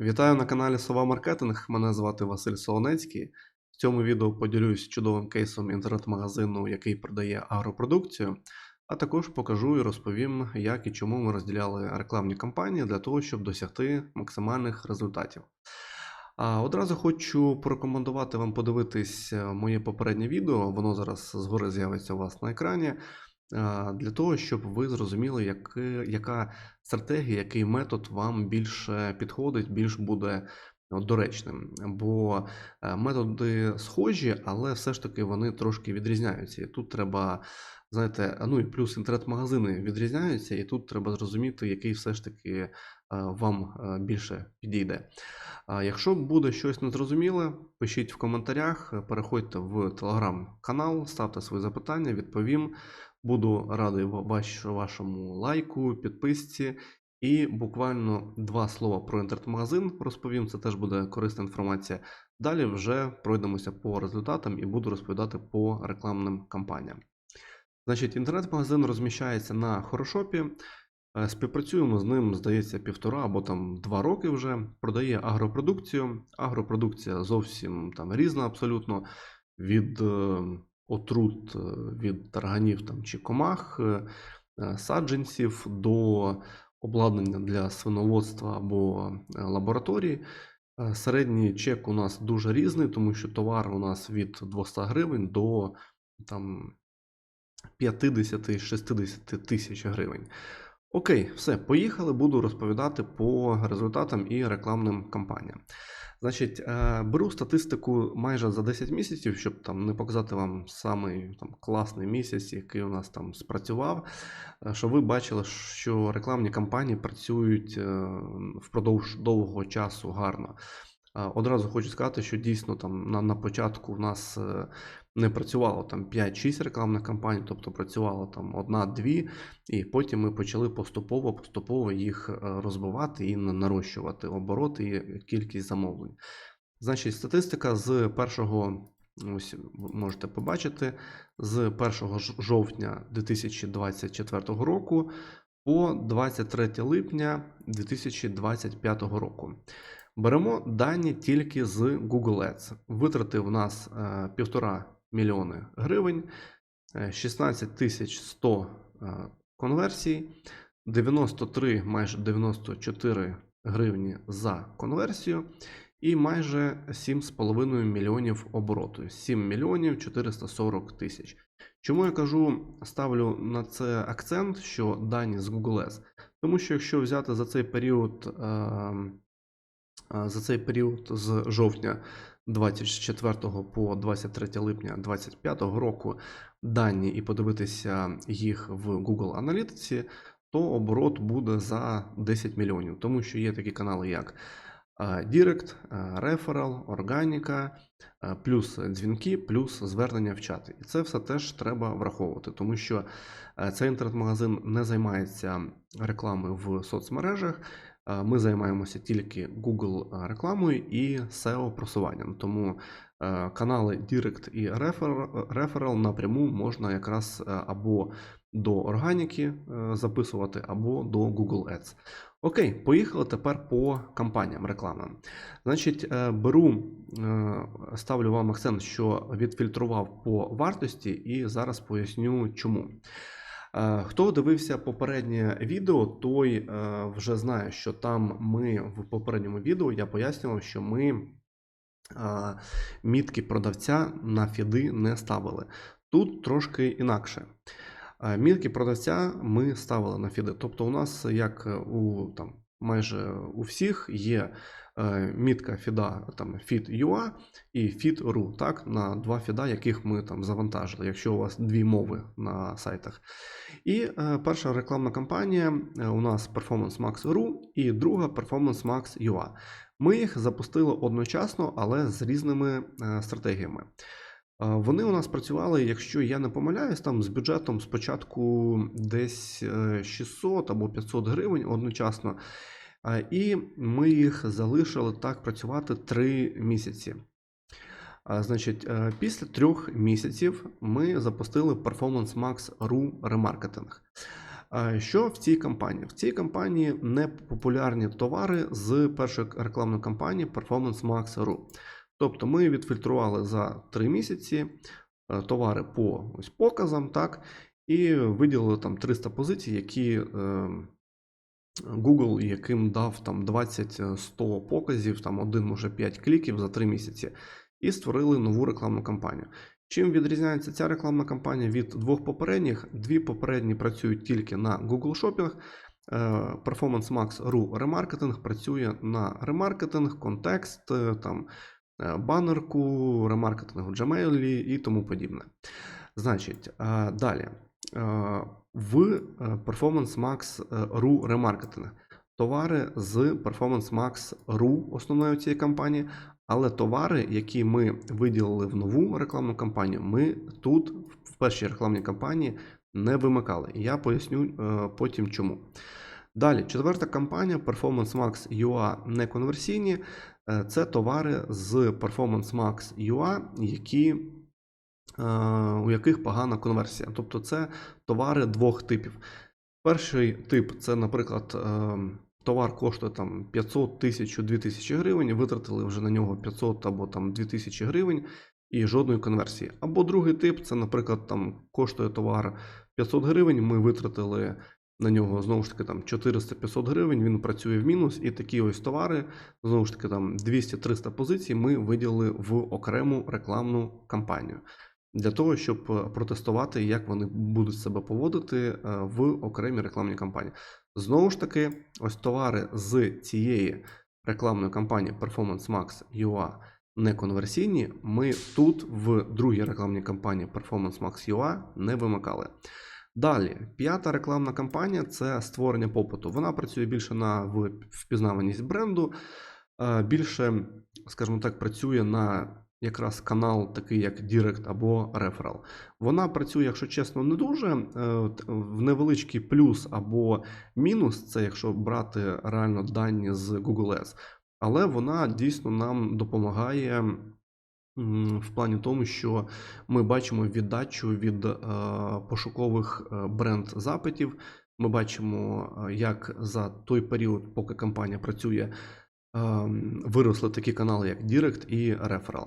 Вітаю на каналі Сова Маркетинг. Мене звати Василь Солонецький. В цьому відео поділюсь чудовим кейсом інтернет-магазину, який продає агропродукцію, а також покажу і розповім, як і чому ми розділяли рекламні кампанії для того, щоб досягти максимальних результатів. А одразу хочу порекомендувати вам подивитись е, моє попереднє відео. Воно зараз згори з'явиться у вас на екрані. Для того, щоб ви зрозуміли, яки- яка стратегія, який метод вам більше підходить, більш буде доречним. Бо е, методи схожі, але все ж таки вони трошки відрізняються. І тут треба, знаєте, ну і плюс інтернет-магазини відрізняються, і тут треба зрозуміти, який все ж таки е, вам е, більше підійде. Якщо буде щось незрозуміле, пишіть в коментарях, переходьте в телеграм-канал, ставте свої запитання, відповім. Буду радий вашому лайку, підписці. І буквально два слова про інтернет-магазин розповім. Це теж буде корисна інформація. Далі вже пройдемося по результатам і буду розповідати по рекламним кампаніям. Значить, інтернет-магазин розміщається на Хорошопі. Е, Співпрацюємо з ним, здається, півтора або там два роки вже. Продає агропродукцію. Агропродукція зовсім там різна абсолютно. Від е, отрут, е, від тарганів там, чи комах, е, е, саджанців до обладнання для свиноводства або лабораторії. Середній чек у нас дуже різний, тому що товар у нас від 200 гривень до там 50-60 тисяч гривень. Окей, все, поїхали. Буду розповідати по результатам і рекламним кампаніям. Значить, е, беру статистику майже за 10 місяців, щоб там не показати вам самий там класний місяць, який у нас там спрацював. Що Щоб ви бачили, що рекламні кампанії працюють е, впродовж довгого часу гарно. Е, Одразу хочу сказати, що дійсно там на, на початку в нас е, не працювало там 5-6 рекламних кампаній, тобто працювало там одна-дві, і потім ми почали поступово поступово їх е, розбивати і на- нарощувати обороти і кількість замовлень. Значить, статистика з першого, ось ви можете побачити, з 1 жовтня 2024 року по 23 липня 2025 року. Беремо дані тільки з Google Ads. Витрати в нас е, півтора мільйони гривень, е, 16 тисяч 100 е, конверсій, 93, майже 94 гривні за конверсію і майже 7,5 мільйонів обороту. 7 мільйонів 440 тисяч. Чому я кажу, ставлю на це акцент, що дані з Google Ads? Тому що якщо взяти за цей період, е, е, за цей період з жовтня 24 по 23 липня 25 року дані і подивитися їх в Google Аналітиці, то оборот буде за 10 мільйонів, тому що є такі канали, як е, Direct, е, Referral, Органіка, е, плюс дзвінки, плюс звернення в чати. І це все теж треба враховувати, тому що цей інтернет-магазин не займається рекламою в соцмережах. Е, Ми займаємося тільки Google рекламою і SEO просуванням. Тому е, канали Direct і Refer- Referral напряму можна якраз е, або до органіки е, записувати, або до Google Ads. Окей, поїхали тепер по кампаніям рекламним. Значить, е, беру, е, ставлю вам акцент, що відфільтрував по вартості, і зараз поясню чому. Е, Хто дивився попереднє відео, той е, вже знає, що там ми в попередньому відео я пояснював, що ми е, мітки продавця на фіди не ставили. Тут трошки інакше. Мітки продавця ми ставили на фіди. Тобто, у нас, як у там майже у всіх, є е, мітка фіда там feed.ua і feed.ru, так, на два фіда, яких ми там завантажили, якщо у вас дві мови на сайтах. І е, перша рекламна кампанія е, у нас Performance Max.ru і друга Performance Max UA. Ми їх запустили одночасно, але з різними стратегіями. Вони у нас працювали, якщо я не помиляюсь, там з бюджетом спочатку десь е, 600 або 500 гривень одночасно. Е, І ми їх залишили так працювати 3 місяці. Значить, е, після трьох місяців ми запустили Performance Max.ru ремаркетинг. Е, Що в цій кампанії? В цій кампанії не популярні товари з першої рекламної кампанії Performance Max.ru. Тобто ми відфільтрували за 3 місяці е, товари по ось показам, так, і виділили там 300 позицій, які е, Google, яким дав там 20-100 показів, там один, може 5 кліків за 3 місяці, і створили нову рекламну кампанію. Чим відрізняється ця рекламна кампанія від двох попередніх? Дві попередні працюють тільки на Google Shopping. е, Performance Max.ru ремаркетинг працює на ремаркетинг, контекст, е, там, е, банерку, ремаркетинг в Gmail і тому подібне. Значить, е, далі. Е, В е, Performance Max.ru ремаркетинг товари з Performance Max.ru основної цієї кампанії, але товари, які ми виділили в нову рекламну кампанію, ми тут в першій рекламній кампанії не вимикали. Я поясню е, потім чому. Далі, четверта кампанія Performance Max UA неконверсійні. Е, Це товари з Performance Max UA, які, е, у яких погана конверсія. Тобто це товари двох типів. Перший тип це, наприклад, е, товар коштує там 500 тисяч 2000 гривень, витратили вже на нього 500 або там 2000 гривень і жодної конверсії. Або другий тип це, наприклад, там коштує товар 500 гривень, ми витратили на нього знову ж таки там 400-500 гривень, він працює в мінус, і такі ось товари, знову ж таки, там 200-300 позицій ми виділили в окрему рекламну кампанію. Для того, щоб е, протестувати, як вони будуть себе поводити е, в окремій рекламній кампанії. Знову ж таки, ось товари з цієї рекламної кампанії Performance Max UA неконверсійні, ми тут в другій рекламній кампанії Performance Max UA не вимикали. Далі, п'ята рекламна кампанія це створення попиту. Вона працює більше на впізнаваність бренду, е, більше, скажімо так, працює на якраз канал, такий як Direct або Referral. Вона працює, якщо чесно, не дуже. е, В невеличкий плюс або мінус, це якщо брати реально дані з Google Ads. Але вона дійсно нам допомагає в плані тому, що ми бачимо віддачу від е, пошукових е, бренд-запитів. Ми бачимо, е, як за той період, поки компанія працює, виросли такі канали, як Direct і Referral.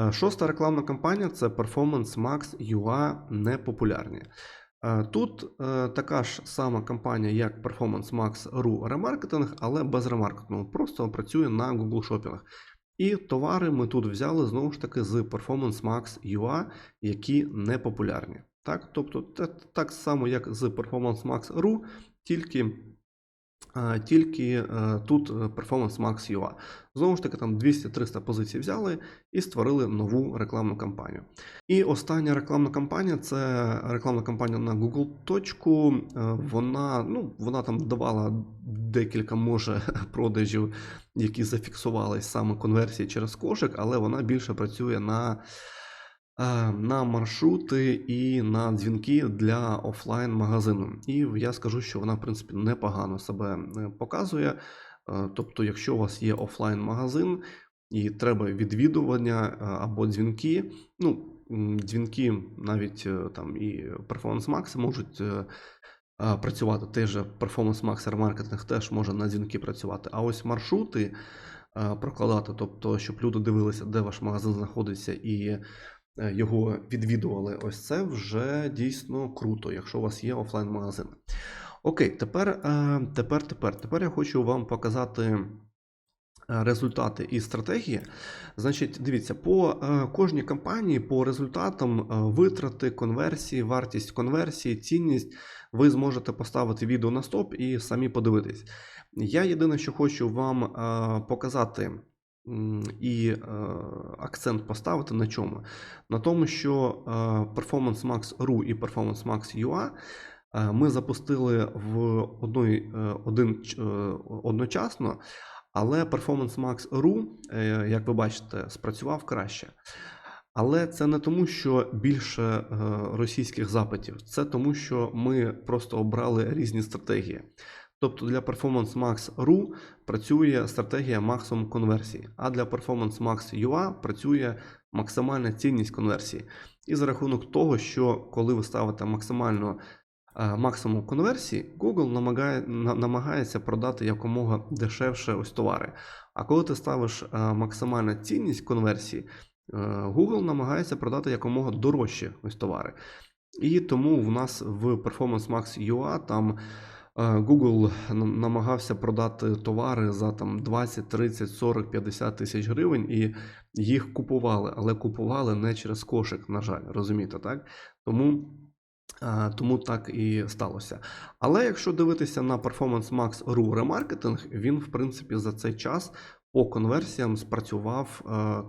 Е, Шоста рекламна кампанія це Performance Max UA непопулярні. Е, Тут е, така ж сама кампанія, як Performance Max.ru ремаркетинг, але без ремаркетингу, просто працює на Google Shopping. І товари ми тут взяли знову ж таки з Performance Max UA, які не популярні. Так? Тобто, так само, як з Performance Max.ru, тільки, е, тільки е, тут е, Performance Max UA. Знову ж таки, там 200-300 позицій взяли і створили нову рекламну кампанію. І остання рекламна кампанія це рекламна кампанія на Google точку. Е, Вона, ну, вона там давала декілька може продажів, які зафіксувались саме конверсії через кошик, але вона більше працює на, е, на маршрути і на дзвінки для офлайн магазину. І я скажу, що вона, в принципі, непогано себе е, показує. Е, Тобто, якщо у вас є офлайн магазин і треба відвідування е, або дзвінки, ну, дзвінки навіть е, там і Performance Max можуть е, е, працювати. Теж Performance Max ремаркетинг теж може на дзвінки працювати. А ось маршрути е, прокладати, тобто, щоб люди дивилися, де ваш магазин знаходиться, і е, його відвідували. Ось це вже дійсно круто, якщо у вас є офлайн магазин. Окей, тепер, е, тепер, тепер, тепер я хочу вам показати е, результати і стратегії. Значить, дивіться, по е, кожній кампанії, по результатам е, витрати, конверсії, вартість конверсії, цінність, ви зможете поставити відео на стоп і самі подивитись. Я єдине, що хочу вам е, показати і е, акцент поставити на чому? На тому, що е, Performance Max.ru і Performance Max UA е, ми запустили в одної, один, одночасно, але Performance Max.ru, як ви бачите, спрацював краще. Але це не тому, що більше російських запитів, це тому, що ми просто обрали різні стратегії. Тобто для Performance Max.ru працює стратегія максимум конверсії, а для Performance Max UA працює максимальна цінність конверсії. І за рахунок того, що коли ви ставите максимальну е, максимум конверсії, Google намагає, намагається продати якомога дешевше ось товари. А коли ти ставиш е, максимальну цінність конверсії, е, Google намагається продати якомога дорожче ось товари. І тому в нас в Performance Max UA там Google намагався продати товари за там 20, 30, 40, 50 тисяч гривень, і їх купували, але купували не через кошик, на жаль, розумієте, так? Тому, тому так і сталося. Але якщо дивитися на Performance Max RU ремаркетинг, він, в принципі, за цей час по конверсіям спрацював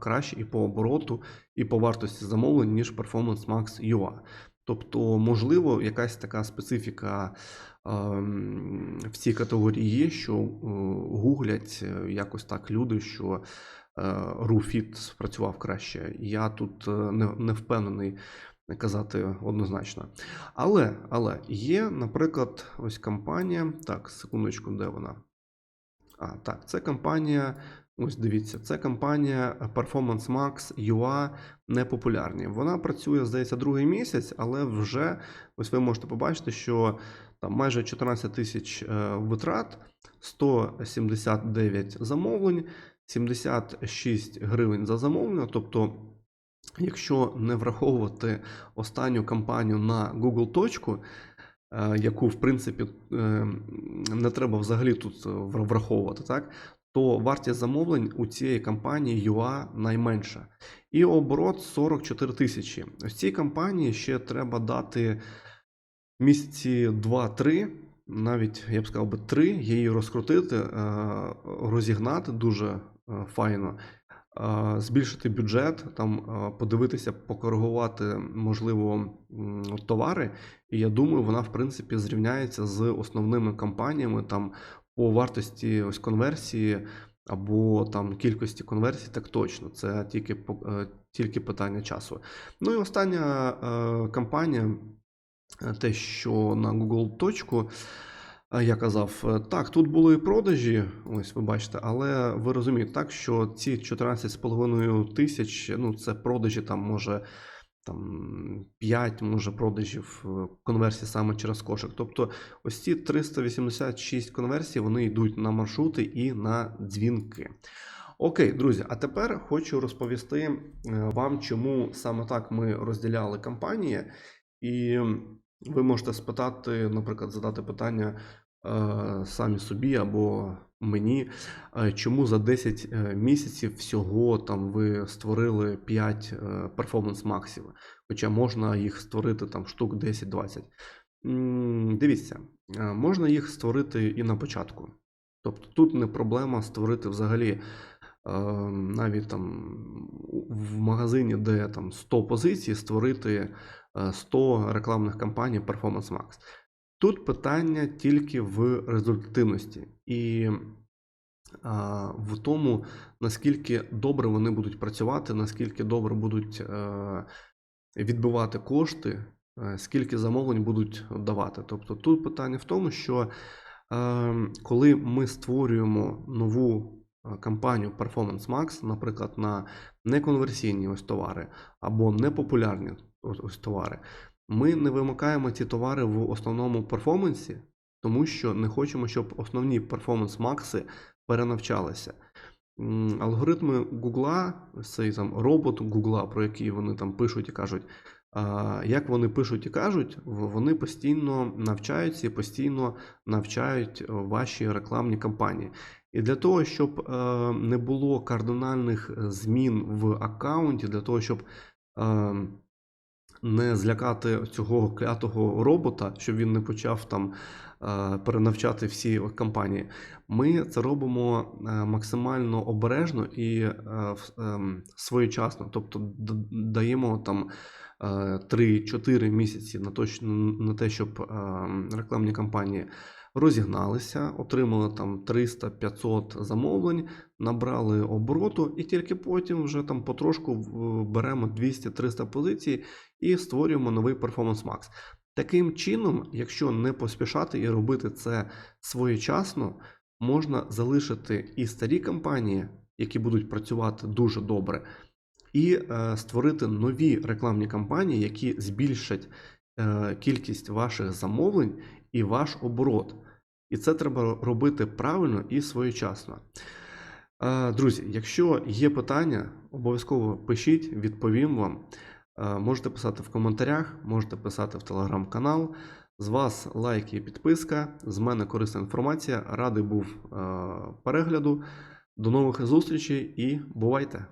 краще і по обороту, і по вартості замовлень, ніж Performance Max UA. Тобто, можливо, якась така специфіка ем, в цій категорії є, що е, гуглять е, якось так люди, що е, RuFit спрацював краще. Я тут е, не впевнений казати однозначно. Але, але є, наприклад, ось компанія. Так, секундочку, де вона? А, так, це компанія. Ось дивіться, це компанія Performance Max UA непопулярні. Вона працює, здається, другий місяць, але вже ось ви можете побачити, що там майже 14 тисяч е, витрат, 179 замовлень, 76 гривень за замовлення. Тобто, якщо не враховувати останню кампанію на Google точку, е, яку в принципі е, не треба взагалі тут е, враховувати, так? То вартість замовлень у цієї компанії UA найменша. І оборот 44 тисячі. Ось цій компанії ще треба дати місяці 2-3, навіть я б сказав би 3, її розкрутити, е, розігнати дуже е, файно, е, збільшити бюджет, там подивитися, покоригувати, можливо, товари. І я думаю, вона в принципі зрівняється з основними компаніями там по вартості ось конверсії або там кількості конверсій, так точно. Це тільки, е, тільки питання часу. Ну і остання е, компанія, е, те, що на Google точку. Я казав, так, тут були продажі, ось ви бачите, але ви розумієте, так, що ці 14,5 тисяч, ну, це продажі там може там 5, може продажів е, конверсій саме через кошик. Тобто ось ці 386 конверсій, вони йдуть на маршрути і на дзвінки. Окей, друзі, а тепер хочу розповісти е, вам, чому саме так ми розділяли кампанії. І ви можете спитати, наприклад, задати питання самі собі або мені, е, чому за 10 е, місяців всього там ви створили 5 перформанс максів, хоча можна їх створити там штук 10-20. Дивіться, е, можна їх створити і на початку. Тобто тут не проблема створити взагалі е, навіть там в магазині, де там 100 позицій, створити е, 100 рекламних кампаній Performance Max. Тут питання тільки в результативності і а, в тому, наскільки добре вони будуть працювати, наскільки добре будуть е, відбивати кошти, е, скільки замовлень будуть давати. Тобто тут питання в тому, що е, коли ми створюємо нову кампанію Performance Max, наприклад, на неконверсійні ось товари або непопулярні ось товари, ми не вимикаємо ці товари в основному перформансі, тому що не хочемо, щоб основні перформанс макси перенавчалися. Алгоритми Гугла, цей там робот Гугла, про який вони там пишуть і кажуть, як вони пишуть і кажуть, вони постійно навчаються і постійно навчають е, ваші рекламні кампанії. І для того, щоб е, не було кардинальних е, змін в аккаунті, для того, щоб е, не злякати цього клятого робота, щоб він не почав там е, перенавчати всі компанії. Ми це робимо е, максимально обережно і е, ем, своєчасно, тобто даємо там е, 3-4 місяці на, точ- на те, щоб ем, рекламні кампанії розігналися, отримали там 300-500 замовлень, набрали обороту, і тільки потім вже там потрошку беремо 200-300 позицій і створюємо новий Performance Max. Таким чином, якщо не поспішати і робити це своєчасно, можна залишити і старі кампанії, які будуть працювати дуже добре, і е, створити нові рекламні кампанії, які збільшать е, кількість ваших замовлень і ваш оборот. І це треба робити правильно і своєчасно. Е, Друзі, якщо є питання, обов'язково пишіть, відповім вам. Е, Можете писати в коментарях, можете писати в телеграм-канал. З вас лайк і підписка. З мене корисна інформація. Радий був е, перегляду. До нових зустрічей і бувайте!